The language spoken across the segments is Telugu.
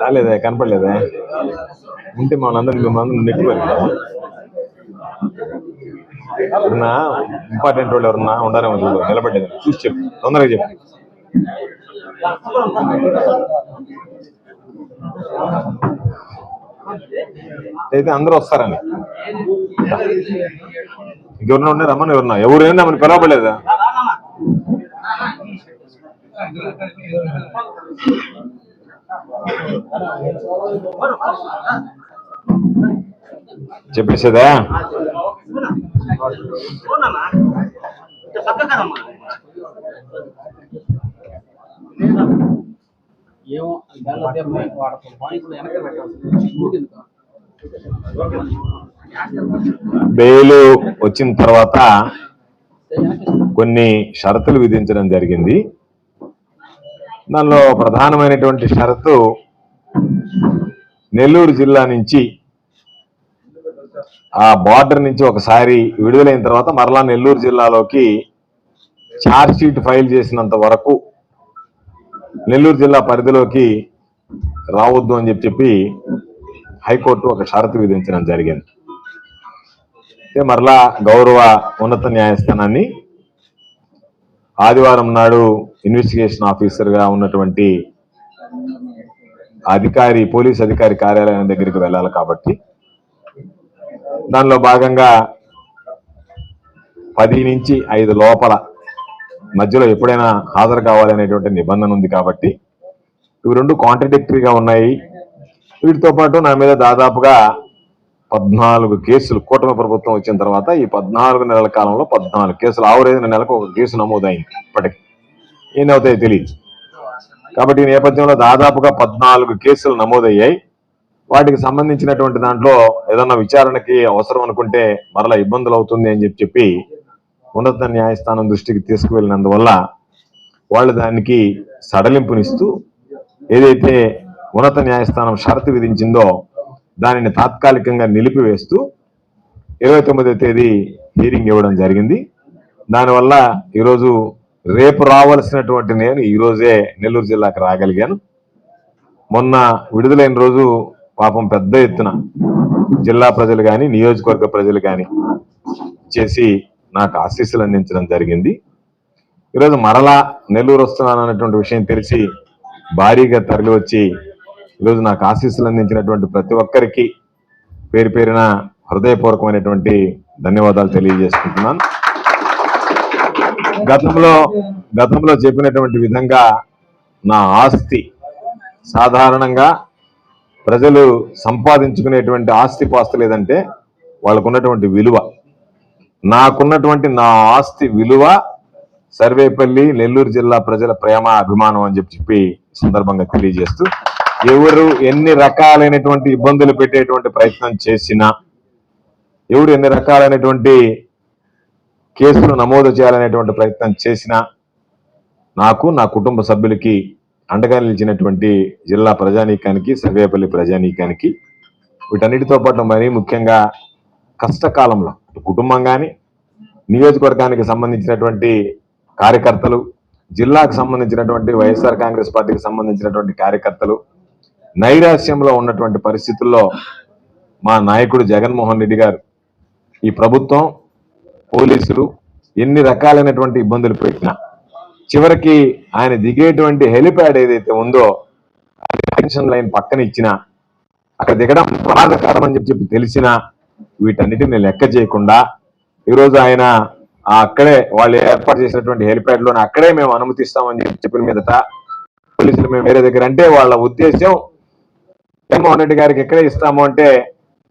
రాలేదే కనపడలేదే. ఉంటే మనందరం మిమ్మల్ని నెట్టుకోరు ఎవరన్నా? ఇంపార్టెంట్ వాళ్ళు ఎవరన్నా? ఉండారేమో చూడు నిలబడ్డది. చూసి చెప్పు. తొందరగా చెప్పు. అయితే అందరూ వస్తారని. ఇంకెవరినా ఉండే రమ్మని ఎవరన్నా ఎవరు ఏందా మనకి పిలవబడలేదా? చెప్పేసేదా? బెయిల్ వచ్చిన తర్వాత కొన్ని షరతులు విధించడం జరిగింది. దానిలో ప్రధానమైనటువంటి షరతు నెల్లూరు జిల్లా నుంచి ఆ బార్డర్ నుంచి ఒకసారి విడుదలైన తర్వాత మరలా నెల్లూరు జిల్లాలోకి ఛార్జ్ షీట్ ఫైల్ చేసినంత వరకు నెల్లూరు జిల్లా పరిధిలోకి రావద్దు అని చెప్పి చెప్పి హైకోర్టు ఒక షరతు విధించడం జరిగింది. అయితే మరలా గౌరవ ఉన్నత న్యాయస్థానాన్ని ఆదివారం నాడు ఇన్వెస్టిగేషన్ ఆఫీసర్గా ఉన్నటువంటి అధికారి పోలీస్ అధికారి కార్యాలయం దగ్గరికి వెళ్ళాలి కాబట్టి దానిలో భాగంగా పది నుంచి ఐదు లోపల మధ్యలో ఎప్పుడైనా హాజరు కావాలనేటువంటి నిబంధన ఉంది కాబట్టి ఇవి రెండు కాంట్రడిక్టరీగా ఉన్నాయి. వీటితో పాటు నా మీద దాదాపుగా పద్నాలుగు కేసులు కూటమి ప్రభుత్వం వచ్చిన తర్వాత ఈ పద్నాలుగు నెలల కాలంలో పద్నాలుగు కేసులు ఆవరేజ్ నెలకు ఒక కేసు నమోదైంది ఇప్పటికి. ఏమవుతాయి తెలియదు. కాబట్టి ఈ నేపథ్యంలో దాదాపుగా పద్నాలుగు కేసులు నమోదయ్యాయి. వాటికి సంబంధించినటువంటి దాంట్లో ఏదన్నా విచారణకి అవసరం అనుకుంటే మరలా ఇబ్బందులు అవుతుంది అని చెప్పి చెప్పి ఉన్నత న్యాయస్థానం దృష్టికి తీసుకువెళ్ళినందువల్ల వాళ్ళు దానికి సడలింపునిస్తూ ఏదైతే ఉన్నత న్యాయస్థానం షరతు విధించిందో దానిని తాత్కాలికంగా నిలిపివేస్తూ ఇరవై తొమ్మిదో తేదీ హీరింగ్ ఇవ్వడం జరిగింది. దానివల్ల ఈరోజు రేపు రావాల్సినటువంటి నేను ఈరోజే నెల్లూరు జిల్లాకు రాగలిగాను. మొన్న విడుదలైన రోజు పాపం పెద్ద ఎత్తున జిల్లా ప్రజలు కానీ నియోజకవర్గ ప్రజలు కానీ చేసి నాకు ఆశీస్సులు అందించడం జరిగింది. ఈరోజు మరలా నెల్లూరు వస్తున్నాను అన్నటువంటి విషయం తెలిసి భారీగా తరలి వచ్చి ఈరోజు నాకు ఆశీస్సులు అందించినటువంటి ప్రతి ఒక్కరికి పేరు పేరిన హృదయపూర్వకమైనటువంటి ధన్యవాదాలు తెలియజేసుకుంటున్నాను. గతంలో గతంలో చెప్పినటువంటి విధంగా నా ఆస్తి సాధారణంగా ప్రజలు సంపాదించుకునేటువంటి ఆస్తి పాస్తి లేదంటే వాళ్ళకున్నటువంటి విలువ. నాకున్నటువంటి నా ఆస్తి విలువ సర్వేపల్లి నెల్లూరు జిల్లా ప్రజల ప్రేమ అభిమానం అని చెప్పి చెప్పి సందర్భంగా తెలియజేస్తూ ఎవరు ఎన్ని రకాలైనటువంటి ఇబ్బందులు పెట్టేటువంటి ప్రయత్నం చేసినా ఎవరు ఎన్ని రకాలైనటువంటి కేసులు నమోదు చేయాలనేటువంటి ప్రయత్నం చేసినా నాకు నా కుటుంబ సభ్యులకి అండగా నిలిచినటువంటి జిల్లా ప్రజానీకానికి సర్వేపల్లి ప్రజానీకానికి వీటన్నిటితో పాటు మరీ ముఖ్యంగా కష్టకాలంలో కుటుంబం కానీ నియోజకవర్గానికి సంబంధించినటువంటి కార్యకర్తలు జిల్లాకు సంబంధించినటువంటి వైఎస్ఆర్ కాంగ్రెస్ పార్టీకి సంబంధించినటువంటి కార్యకర్తలు నైరాశ్యంలో ఉన్నటువంటి పరిస్థితుల్లో మా నాయకుడు జగన్మోహన్ రెడ్డి గారు ఈ ప్రభుత్వం పోలీసులు ఎన్ని రకాలైనటువంటి ఇబ్బందులు పెట్టినా చివరికి ఆయన దిగేటువంటి హెలిప్యాడ్ ఏదైతే ఉందో అది పెన్షన్ లైన్ పక్కన ఇచ్చినా అక్కడ దిగడం ప్రమాదకరం అని చెప్పి తెలిసినా వీటన్నిటిని లెక్క చేయకుండా ఈరోజు ఆయన అక్కడే వాళ్ళు ఏర్పాటు చేసినటువంటి హెలిప్యాడ్లోనే అక్కడే మేము అనుమతిస్తామని చెప్పి చెప్పిన మీదట పోలీసులు మేము వేరే దగ్గర అంటే వాళ్ళ ఉద్దేశం జగన్మోహన్ రెడ్డి గారికి ఎక్కడే ఇస్తాము అంటే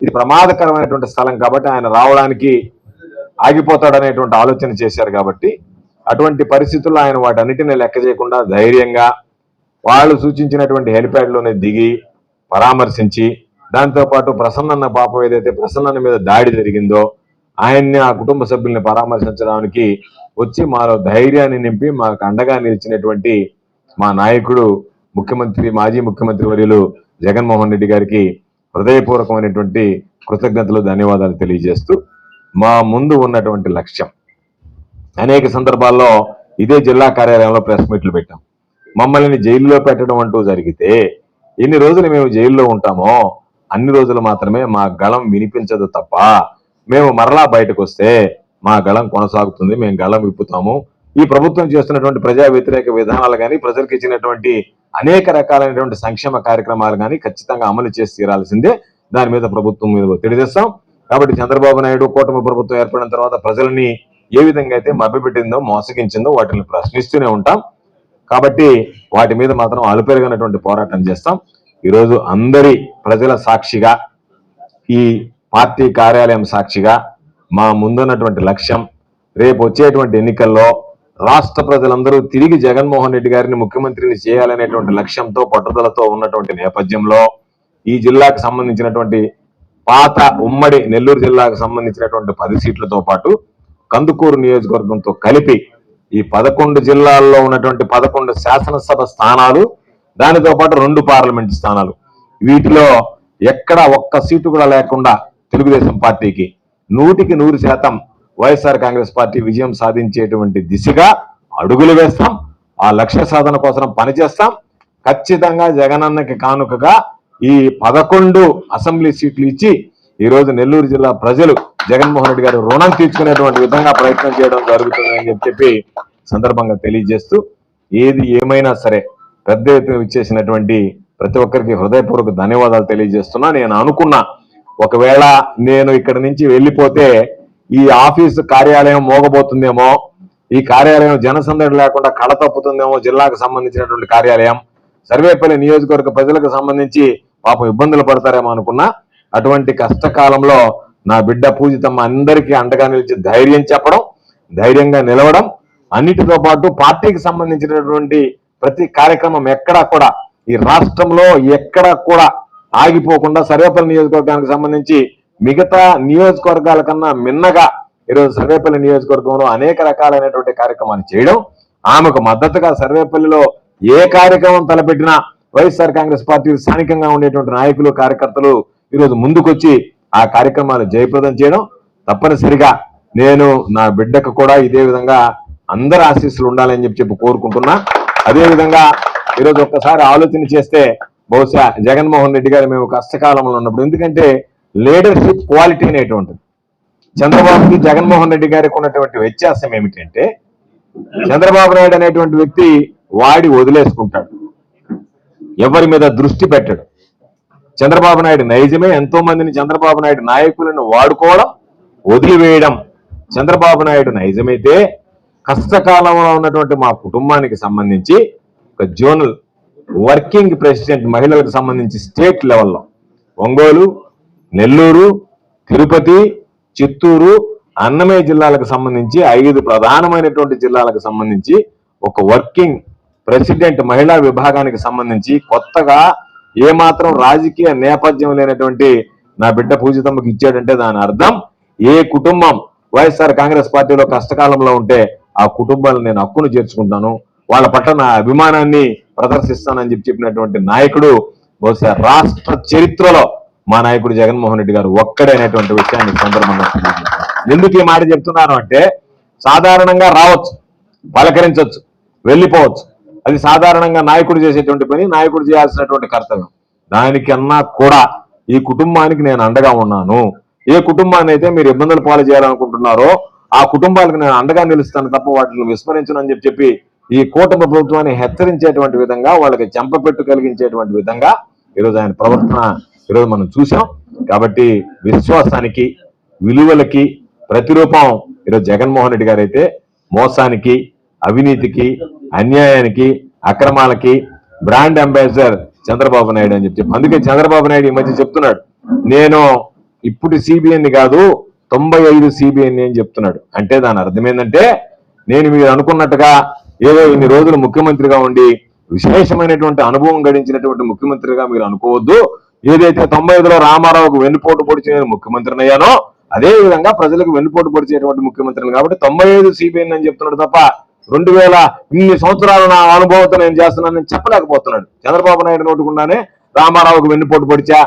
ఇది ప్రమాదకరమైనటువంటి స్థలం కాబట్టి ఆయన రావడానికి ఆగిపోతాడనేటువంటి ఆలోచన చేశారు కాబట్టి అటువంటి పరిస్థితుల్లో ఆయన వాటన్నిటిని లెక్క చేయకుండా ధైర్యంగా వాళ్ళు సూచించినటువంటి హెలిప్యాడ్లోనే దిగి పరామర్శించి దాంతో పాటు ప్రసన్నన్న పాపం ఏదైతే ప్రసన్నన్న మీద దాడి జరిగిందో ఆయన్ని ఆ కుటుంబ సభ్యుల్ని పరామర్శించడానికి వచ్చి మాలో ధైర్యాన్ని నింపి మాకు అండగా నిలిచినటువంటి మా నాయకుడు ముఖ్యమంత్రి మాజీ ముఖ్యమంత్రి వర్యులు జగన్మోహన్ రెడ్డి గారికి హృదయపూర్వకమైనటువంటి కృతజ్ఞతలు ధన్యవాదాలు తెలియజేస్తూ మా ముందు ఉన్నటువంటి లక్ష్యం. అనేక సందర్భాల్లో ఇదే జిల్లా కార్యాలయంలో ప్రెస్ మీట్లు పెట్టాం. మమ్మల్ని జైల్లో పెట్టడం అంటూ జరిగితే ఎన్ని రోజులు మేము జైల్లో ఉంటామో అన్ని రోజులు మాత్రమే మా గళం వినిపించదు తప్ప మేము మరలా బయటకు వస్తే మా గళం కొనసాగుతుంది మేము గళం విప్పుతాము. ఈ ప్రభుత్వం చేస్తున్నటువంటి ప్రజా వ్యతిరేక విధానాలు కానీ ప్రజలకు ఇచ్చినటువంటి అనేక రకాలైనటువంటి సంక్షేమ కార్యక్రమాలు కానీ ఖచ్చితంగా అమలు చేసి తీరాల్సిందే. దాని మీద ప్రభుత్వం మీద ఒత్తిడి తెస్తాం. కాబట్టి చంద్రబాబు నాయుడు కూటమి ప్రభుత్వం ఏర్పడిన తర్వాత ప్రజల్ని ఏ విధంగా అయితే మభ్యపెట్టిందో మోసగించిందో వాటిని ప్రశ్నిస్తూనే ఉంటాం. కాబట్టి వాటి మీద మాత్రం అలుపెరగనటువంటి పోరాటం చేస్తాం. ఈరోజు అందరి ప్రజల సాక్షిగా ఈ పార్టీ కార్యాలయం సాక్షిగా మా ముందున్నటువంటి లక్ష్యం రేపు వచ్చేటువంటి ఎన్నికల్లో రాష్ట్ర ప్రజలందరూ తిరిగి జగన్మోహన్ రెడ్డి గారిని ముఖ్యమంత్రిని చేయాలనేటువంటి లక్ష్యంతో పట్టుదలతో ఉన్నటువంటి నేపథ్యంలో ఈ జిల్లాకు సంబంధించినటువంటి పాత ఉమ్మడి నెల్లూరు జిల్లాకు సంబంధించినటువంటి పది సీట్లతో పాటు కందుకూరు నియోజకవర్గంతో కలిపి ఈ పదకొండు జిల్లాల్లో ఉన్నటువంటి పదకొండు శాసనసభ స్థానాలు దానితో పాటు రెండు పార్లమెంట్ స్థానాలు. వీటిలో ఎక్కడ ఒక్క సీటు కూడా లేకుండా తెలుగుదేశం పార్టీకి నూటికి నూరు శాతం వైఎస్ఆర్ కాంగ్రెస్ పార్టీ విజయం సాధించేటువంటి దిశగా అడుగులు వేస్తాం. ఆ లక్ష్య సాధన కోసం పనిచేస్తాం. ఖచ్చితంగా జగనన్నకి కానుకగా ఈ పదకొండు అసెంబ్లీ సీట్లు ఇచ్చి ఈరోజు నెల్లూరు జిల్లా ప్రజలు జగన్మోహన్ రెడ్డి గారు రుణం తీర్చుకునేటువంటి విధంగా ప్రయత్నం చేయడం జరుగుతుందని చెప్పి చెప్పి సందర్భంగా తెలియజేస్తూ ఏది ఏమైనా సరే పెద్ద ఎత్తున ఇచ్చేసినటువంటి ప్రతి ఒక్కరికి హృదయపూర్వక ధన్యవాదాలు తెలియజేస్తున్నా. నేను అనుకున్నా ఒకవేళ నేను ఇక్కడ నుంచి వెళ్ళిపోతే ఈ ఆఫీసు కార్యాలయం మోగబోతుందేమో ఈ కార్యాలయం జనసందడి లేకుండా కళ తప్పుతుందేమో జిల్లాకు సంబంధించినటువంటి కార్యాలయం. సర్వేపల్లి నియోజకవర్గ ప్రజలకు సంబంధించి పాపం ఇబ్బందులు పడతారేమో అనుకున్నా అటువంటి కష్టకాలంలో నా బిడ్డ పూజితమ్మ అందరికీ అండగా నిలిచి ధైర్యం చెప్పడం ధైర్యంగా నిలవడం అన్నిటితో పాటు పార్టీకి సంబంధించినటువంటి ప్రతి కార్యక్రమం ఎక్కడా కూడా ఈ రాష్ట్రంలో ఎక్కడా కూడా ఆగిపోకుండా సర్వేపల్లి నియోజకవర్గానికి సంబంధించి మిగతా నియోజకవర్గాల కన్నా మిన్నగా ఈరోజు సర్వేపల్లి నియోజకవర్గంలో అనేక రకాలైనటువంటి కార్యక్రమాలు చేయడం ఆమెకు మద్దతుగా సర్వేపల్లిలో ఏ కార్యక్రమం తలపెట్టినా వైఎస్ఆర్ కాంగ్రెస్ పార్టీ స్థానికంగా ఉండేటువంటి నాయకులు కార్యకర్తలు ఈరోజు ముందుకొచ్చి ఆ కార్యక్రమాలు జయప్రదం చేయడం. తప్పనిసరిగా నేను నా బిడ్డకు కూడా ఇదే విధంగా అందరి ఆశీస్సులు ఉండాలని చెప్పి చెప్పి కోరుకుంటున్నా. అదే విధంగా ఈరోజు ఒక్కసారి ఆలోచన చేస్తే బహుశా జగన్మోహన్ రెడ్డి గారు మేము కష్టకాలంలో ఉన్నప్పుడు. ఎందుకంటే లీడర్షిప్ క్వాలిటీ అనేటువంటిది. చంద్రబాబుకి జగన్మోహన్ రెడ్డి గారికి ఉన్నటువంటి వ్యత్యాసం ఏమిటంటే చంద్రబాబు నాయుడు అనేటువంటి వ్యక్తి వాడి వదిలేసుకుంటాడు. ఎవరి మీద దృష్టి పెట్టడు. చంద్రబాబు నాయుడు నైజమే. ఎంతో మందిని చంద్రబాబు నాయుడు నాయకులను వాడుకోవడం వదిలివేయడం చంద్రబాబు నాయుడు నైజమైతే కష్టకాలంలో ఉన్నటువంటి మా కుటుంబానికి సంబంధించి ఒక జోనల్ వర్కింగ్ ప్రెసిడెంట్ మహిళలకు సంబంధించి స్టేట్ లెవెల్లో ఒంగోలు నెల్లూరు తిరుపతి చిత్తూరు అన్నమయ్య జిల్లాలకు సంబంధించి ఐదు ప్రధానమైనటువంటి జిల్లాలకు సంబంధించి ఒక వర్కింగ్ ప్రెసిడెంట్ మహిళా విభాగానికి సంబంధించి కొత్తగా ఏమాత్రం రాజకీయ నేపథ్యం లేనటువంటి నా బిడ్డ పూజితమ్మకి ఇచ్చాడంటే దాని అర్థం ఏ కుటుంబం వైఎస్ఆర్ కాంగ్రెస్ పార్టీలో కష్టకాలంలో ఉంటే ఆ కుటుంబాలను నేను హక్కును చేర్చుకుంటాను. వాళ్ళ పట్ల నా అభిమానాన్ని ప్రదర్శిస్తానని చెప్పి చెప్పినటువంటి నాయకుడు బహుశా రాష్ట్ర చరిత్రలో మా నాయకుడు జగన్మోహన్ రెడ్డి గారు ఒక్కడైనటువంటి విషయాన్ని సందర్భంగా ఎందుకు ఈ మాట చెప్తున్నాను అంటే సాధారణంగా రావచ్చు పలకరించవచ్చు వెళ్ళిపోవచ్చు. అది సాధారణంగా నాయకుడు చేసేటువంటి పని నాయకుడు చేయాల్సినటువంటి కర్తవ్యం. దానికన్నా కూడా ఈ కుటుంబానికి నేను అండగా ఉన్నాను. ఏ కుటుంబాన్ని అయితే మీరు ఇబ్బందులు పాలు చేయాలనుకుంటున్నారో ఆ కుటుంబాలకు నేను అండగా నిలుస్తాను తప్ప వాటిని విస్మరించను అని చెప్పి చెప్పి ఈ కూటమి ప్రభుత్వాన్ని హెచ్చరించేటువంటి విధంగా వాళ్ళకి చెంపపెట్టు కలిగించేటువంటి విధంగా ఈరోజు ఆయన ప్రవర్తన ఈరోజు మనం చూసాం కాబట్టి విశ్వాసానికి విలువలకి ప్రతిరూపం ఈరోజు జగన్మోహన్ రెడ్డి గారు అయితే మోసానికి అవినీతికి అన్యాయానికి అక్రమాలకి బ్రాండ్ అంబాసిడర్ చంద్రబాబు నాయుడు అని చెప్పి అందుకే చంద్రబాబు నాయుడు ఈ మధ్య చెప్తున్నాడు నేను ఇప్పుడు సిబిఎన్ కాదు తొంభై ఐదు సిబిఎన్ అని చెప్తున్నాడు. అంటే దాని అర్థం ఏంటంటే నేను మీరు అనుకున్నట్టుగా ఏదో ఇన్ని రోజులు ముఖ్యమంత్రిగా ఉండి విశేషమైనటువంటి అనుభవం గడించినటువంటి ముఖ్యమంత్రిగా మీరు అనుకోవద్దు. ఏదైతే తొంభై ఐదులో రామారావుకు వెన్నుపోటు పొడిచి నేను ముఖ్యమంత్రిని అయ్యానో అదే విధంగా ప్రజలకు వెన్నుపోటు పొడిచేటువంటి ముఖ్యమంత్రిని కాబట్టి తొంభై ఐదు సిబిఎన్ అని చెప్తున్నాడు తప్ప రెండు వేల ఇన్ని సంవత్సరాల నా అనుభవంతో నేను చేస్తున్నానని చెప్పలేకపోతున్నాడు. చంద్రబాబు నాయుడు నోటుకుండానే రామారావుకు వెన్నుపోటు పొడిచా.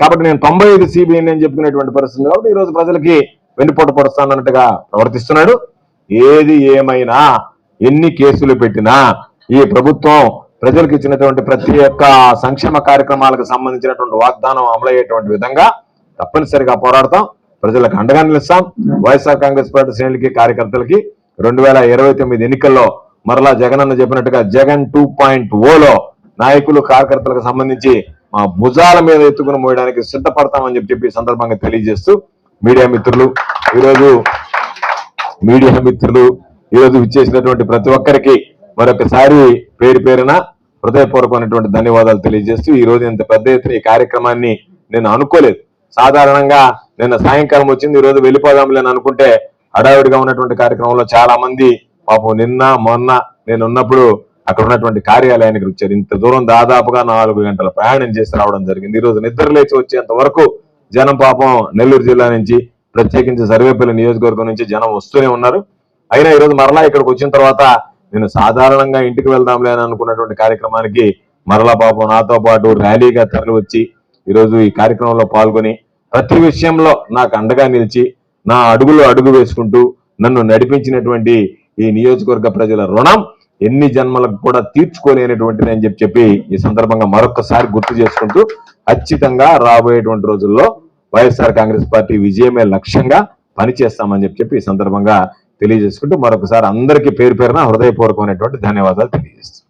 కాబట్టి నేను తొంభై ఐదు సిబిఎన్ అని చెప్పుకునేటువంటి పరిస్థితి కాబట్టి ఈ రోజు ప్రజలకి వెన్నుపోటు పొడుస్తానన్నట్టుగా ప్రవర్తిస్తున్నాడు. ఏది ఏమైనా ఎన్ని కేసులు పెట్టినా ఈ ప్రభుత్వం ప్రజలకు ఇచ్చినటువంటి ప్రతి ఒక్క సంక్షేమ కార్యక్రమాలకు సంబంధించినటువంటి వాగ్దానం అమలయ్యేటువంటి విధంగా తప్పనిసరిగా పోరాడతాం. ప్రజలకు అండగా నిలుస్తాం. వైఎస్ఆర్ కాంగ్రెస్ పార్టీ శ్రేణులకి కార్యకర్తలకి రెండు వేల ఇరవై తొమ్మిది ఎన్నికల్లో మరలా జగన్ అన్న చెప్పినట్టుగా జగన్ టూ పాయింట్ ఓలో నాయకులు కార్యకర్తలకు సంబంధించి మా భుజాల మీద ఎత్తుకుని మోయడానికి సిద్ధపడతామని చెప్పి చెప్పి సందర్భంగా తెలియజేస్తూ మీడియా మిత్రులు ఈరోజు మీడియా మిత్రులు ఈరోజు విచ్చేసినటువంటి ప్రతి ఒక్కరికి మరొకసారి పేరు పేరున హృదయపూర్వకమైనటువంటి ధన్యవాదాలు తెలియజేస్తూ ఈ రోజు ఇంత పెద్ద ఎత్తున ఈ కార్యక్రమాన్ని నేను అనుకోలేదు. సాధారణంగా నిన్న సాయంకాలం వచ్చింది ఈ రోజు వెళ్ళిపోదాంలే అనుకుంటే హడావిడిగా ఉన్నటువంటి కార్యక్రమంలో చాలా మంది పాపం నిన్న మొన్న నేను ఉన్నప్పుడు అక్కడ ఉన్నటువంటి కార్యాలయానికి వచ్చారు. ఇంత దూరం దాదాపుగా నాలుగు గంటల ప్రయాణం చేసి రావడం జరిగింది. ఈ రోజు నిద్ర లేచి వచ్చేంత వరకు జనం పాపం నెల్లూరు జిల్లా నుంచి ప్రత్యేకించి సర్వేపల్లి నియోజకవర్గం నుంచి జనం వస్తూనే ఉన్నారు. అయినా ఈరోజు మరలా ఇక్కడికి వచ్చిన తర్వాత నేను సాధారణంగా ఇంటికి వెళ్దాంలే అని అనుకున్నటువంటి కార్యక్రమానికి మరలా పాపం నాతో పాటు ర్యాలీగా తరలివచ్చి ఈరోజు ఈ కార్యక్రమంలో పాల్గొని ప్రతి విషయంలో నాకు అండగా నిలిచి నా అడుగులో అడుగు వేసుకుంటూ నన్ను నడిపించినటువంటి ఈ నియోజకవర్గ ప్రజల రుణం ఎన్ని జన్మలకు కూడా తీర్చుకోలేనటువంటిది అని చెప్పి చెప్పి ఈ సందర్భంగా మరొకసారి గుర్తు చేసుకుంటూ ఖచ్చితంగా రాబోయేటువంటి రోజుల్లో వైఎస్ఆర్ కాంగ్రెస్ పార్టీ విజయమే లక్ష్యంగా పనిచేస్తామని చెప్పి చెప్పి ఈ సందర్భంగా తెలియజేసుకుంటూ మరొకసారి అందరికీ పేరు పేరున హృదయపూర్వకమైనటువంటి ధన్యవాదాలు తెలియజేస్తాను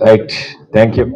రైట్ థ్యాంక్ యూ